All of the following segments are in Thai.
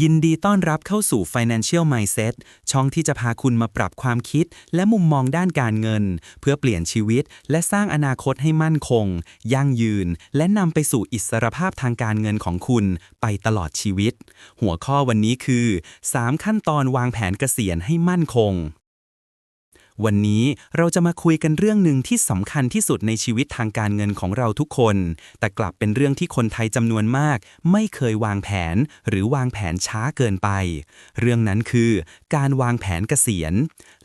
ยินดีต้อนรับเข้าสู่ Financial Mindset ช่องที่จะพาคุณมาปรับความคิด และมุมมองด้านการเงิน เพื่อเปลี่ยนชีวิต และสร้างอนาคตให้มั่นคง ยั่งยืน และนำไปสู่อิสรภาพทางการเงินของคุณไปตลอดชีวิต หัวข้อวันนี้คือ 3 ขั้นตอนวางแผนเกษียณให้มั่นคง วันนี้เราจะมาคุยกันเรื่องหนึ่งที่สำคัญที่สุดในชีวิตทางการเงินของเราทุกคน แต่กลับเป็นเรื่องที่คนไทยจำนวนมาก ไม่เคยวางแผน หรือวางแผนช้าเกินไป เรื่องนั้นคือ การวางแผนเกษียณ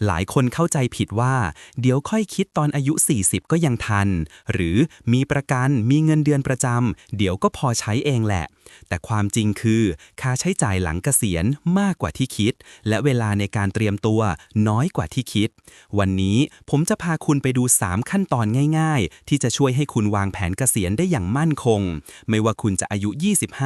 หลายคนเข้าใจผิดว่า เดี๋ยวค่อยคิดตอนอายุ 40 ก็ยังทัน หรือมีประกันมีเงินเดือนประจำเดี๋ยวก็พอใช้เองแหละ แต่ความจริงคือ ค่าใช้จ่ายหลังเกษียณมากกว่าที่คิด และเวลาในการเตรียมตัวน้อยกว่าที่คิดวันนี้ผมจะพาคุณไปดู 3 ขั้นตอนง่าย ๆ ที่จะช่วยให้คุณวางแผนเกษียณได้อย่างมั่นคง ไม่ว่าคุณจะอายุ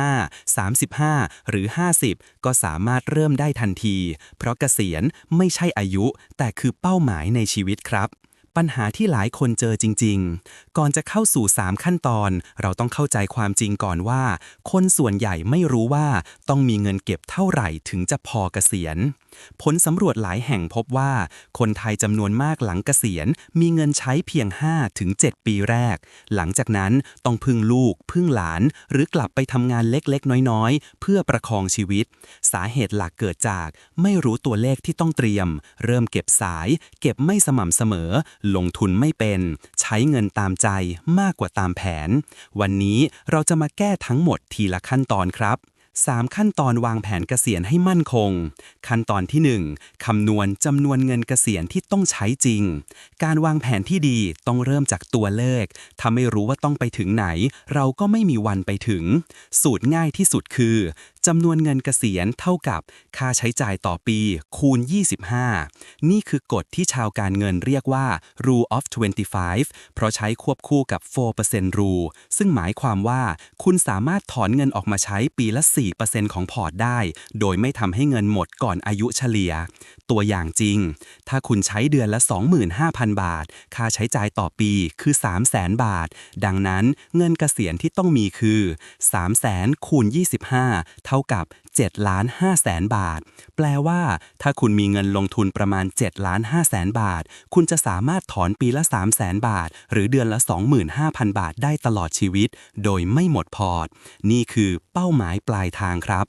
25 35 หรือ 50 ก็สามารถเริ่มได้ทันที เพราะเกษียณไม่ใช่อายุ แต่คือเป้าหมายในชีวิตครับ ปัญหาที่หลายคนเจอจริง ๆ ก่อนจะเข้าสู่ 3 ขั้นตอน เราต้องเข้าใจความจริงก่อนว่า คนส่วนใหญ่ไม่รู้ว่าต้องมีเงินเก็บเท่าไหร่ถึงจะพอเกษียณ ผลสำรวจหลายแห่งพบว่า คนไทยจำนวนมากหลังเกษียณ มีเงินใช้เพียง5ถึง7ปีแรก หลังจากนั้นต้องพึ่งลูก พึ่งหลาน หรือกลับไปทำงานเล็กๆ น้อยๆ เพื่อประคองชีวิต สาเหตุหลักเกิดจาก ไม่รู้ตัวเลขที่ต้องเตรียม เริ่มเก็บสาย เก็บไม่สม่ำเสมอลงทุนไม่เป็น ใช้เงินตามใจมากกว่าตามแผน วันนี้เราจะมาแก้ทั้งหมดทีละขั้นตอนครับ 3 ขั้นตอนวางแผนเกษียณให้มั่นคง ขั้นตอนที่ 1คำนวณจำนวนเงินเกษียณที่ต้องใช้จริง การวางแผนที่ดีต้องเริ่มจากตัวเลข ถ้าไม่รู้ว่าต้องไปถึงไหน เราก็ไม่มีวันไปถึง สูตรง่ายที่สุดคือ จำนวนเงินเกษียณเท่ากับค่าใช้จ่ายต่อปีคูณ 25 นี่คือกฎที่ชาวการเงินเรียกว่า rule of 25 เพราะใช้ควบคู่กับ 4% rule ซึ่งหมายความว่าคุณสามารถถอนเงินออกมาใช้ปีละ 4%ของพอร์ตได้ โดยไม่ทำให้เงินหมดก่อนอายุเฉลี่ย ตัวอย่างจริง ถ้าคุณใช้เดือนละ 25,000 บาท ค่าใช้จ่ายต่อปีคือ 300,000 บาท ดังนั้นเงินเกษียณที่ต้องมีคือ 300,000คูณ25 เท่ากับ7ล้าน5แสนบาท แปลว่า ถ้าคุณมีเงินลงทุนประมาณ7ล้าน5แสนบาท คุณจะสามารถถอนปีละ3แสนบาท หรือเดือนละ 25,000 บาทได้ตลอดชีวิต โดยไม่หมดพอร์ต นี่คือเป้าหมายปลายทางครับ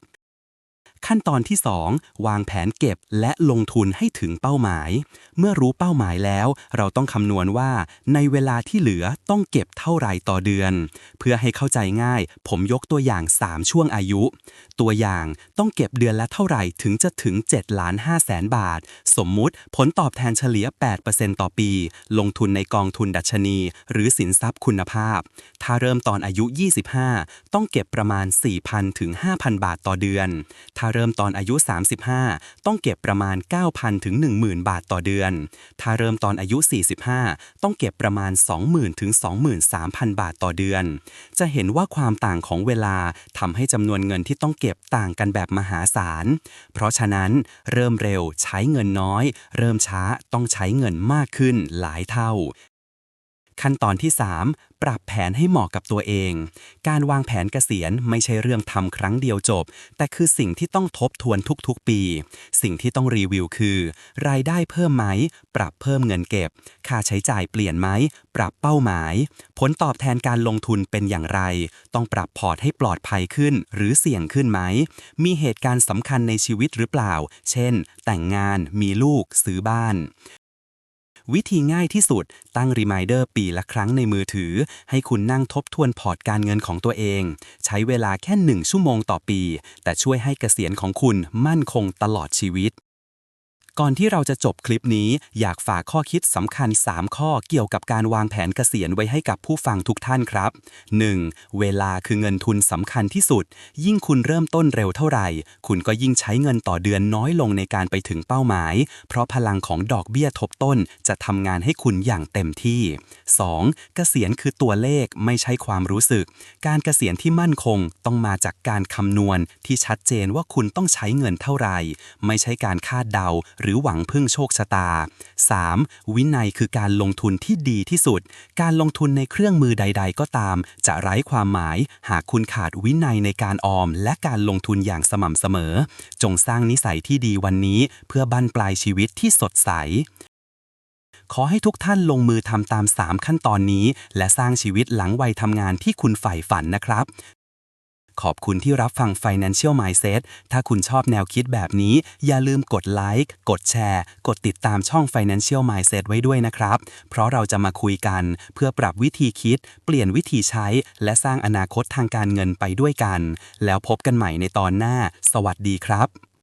ขั้นตอนที่ 2 วางแผนเก็บและลงทุนให้ถึงเป้าหมาย เมื่อรู้เป้าหมายแล้ว เราต้องคำนวณว่า ในเวลาที่เหลือต้องเก็บเท่าไหร่ต่อเดือน เพื่อให้เข้าใจง่าย ผมยกตัวอย่าง 3 ช่วงอายุ ตัวอย่างต้องเก็บเดือนละเท่าไหร่ถึงจะถึง7ล้าน5แสนบาท สมมุติผลตอบแทนเฉลี่ย 8%ต่อปี ลงทุนในกองทุนดัชนี หรือสินทรัพย์คุณภาพ ถ้าเริ่มตอนอายุ 25 ต้องเก็บประมาณ 4,000ถึง5,000 บาทต่อเดือนถ้าเริ่มตอนอายุ 35 ต้องเก็บประมาณ 9,000 ถึง 10,000 บาทต่อเดือน ถ้าเริ่มตอนอายุ 45 ต้องเก็บประมาณ 20,000 ถึง 23,000 บาทต่อเดือน จะเห็นว่าความต่างของเวลาทำให้จำนวนเงินที่ต้องเก็บต่างกันแบบมหาศาล เพราะฉะนั้นเริ่มเร็วใช้เงินน้อย เริ่มช้าต้องใช้เงินมากขึ้นหลายเท่า ขั้นตอนที่ 3 ปรับแผนให้เหมาะกับตัวเอง การวางแผนเกษียณไม่ใช่เรื่องทำครั้งเดียวจบ แต่คือสิ่งที่ต้องทบทวนทุกๆปี สิ่งที่ต้องรีวิวคือ รายได้เพิ่มไหม ปรับเพิ่มเงินเก็บ ค่าใช้จ่ายเปลี่ยนไหม ปรับเป้าหมาย ผลตอบแทนการลงทุนเป็นอย่างไร ต้องปรับพอร์ตให้ปลอดภัยขึ้น หรือเสี่ยงขึ้นไหม มีเหตุการณ์สำคัญในชีวิตหรือเปล่า เช่น แต่งงาน มีลูก ซื้อบ้าน วิธีง่ายที่สุด ตั้งรีมายเดอร์ปีละครั้งในมือถือ ให้คุณนั่งทบทวนพอร์ตการเงินของตัวเอง ใช้เวลาแค่หนึ่งชั่วโมงต่อปี แต่ช่วยให้เกษียณของคุณมั่นคงตลอดชีวิต ก่อนที่เราจะจบคลิปนี้ อยากฝากข้อคิดสำคัญ 3 ข้อเกี่ยวกับการวางแผนเกษียณไว้ให้กับผู้ฟังทุกท่านครับ 1. เวลาคือเงินทุนสำคัญที่สุด ยิ่งคุณเริ่มต้นเร็วเท่าไหร่ คุณก็ยิ่งใช้เงินต่อเดือนน้อยลงในการไปถึงเป้าหมาย เพราะพลังของดอกเบี้ยทบต้นจะทำงานให้คุณอย่างเต็มที่ 2. เกษียณคือตัวเลขไม่ใช่ความรู้สึก การเกษียณที่มั่นคงต้องมาจากการคำนวณที่ชัดเจนว่าคุณต้องใช้เงินเท่าไหร่ ไม่ใช่การคาดเดารือหวังพึ่งโชคชะตา 3. วินัยคือการลงทุนที่ดีที่สุด การลงทุนในเครื่องมือใด ๆ ก็ตาม จะไร้ความหมาย หากคุณขาดวินัยในการออม และการลงทุนอย่างสม่ำเสมอ จงสร้างนิสัยที่ดีวันนี้ เพื่อบั้นปลายชีวิตที่สดใสขอให้ทุกท่านลงมือทำตาม 3 ขั้นตอนนี้ และสร้างชีวิตหลังวัยทำงานที่คุณใฝ่ฝันนะครับ ขอบคุณที่รับฟัง Financial Mindset ถ้าคุณชอบแนวคิดแบบนี้ อย่าลืมกดไลค์กดแชร์ กดติดตามช่อง Financial Mindset ไว้ด้วยนะครับ เพราะเราจะมาคุยกัน เพื่อปรับวิธีคิด เปลี่ยนวิธีใช้ และสร้างอนาคตทางการเงินไปด้วยกัน แล้วพบกันใหม่ในตอนหน้า สวัสดีครับ